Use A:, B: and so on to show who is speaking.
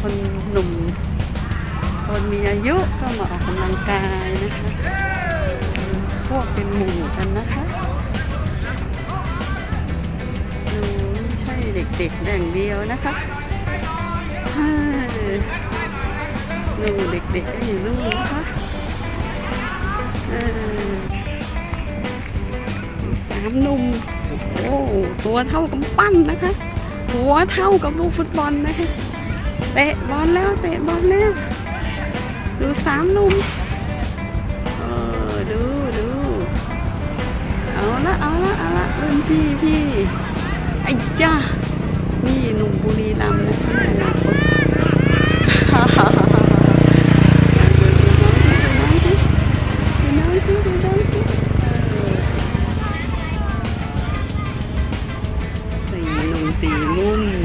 A: คนหนุ่ม คนมีอายุก็มาออกกำลังกายนะคะ พวกเป็นหมู่กันนะคะดูไม่ใช่เด็กๆอย่งเดียวนะคะดูเด็กๆก็อยู่นู่นนะคะสามหนุ่มโอ้ตัวเท่ากับปั้นนะคะ หัวเท่ากับลูกฟุตบอลนะคะ เตะบอลแล้วเตะบอลแล้วดูสามลุมเออดูดูเอาละเอาละเอาละเรุ่นพี่พี่ไอ้จ้านี่หนุ่มบุรีรัมย์นะคะฮ่าฮ่าสีมุ่ม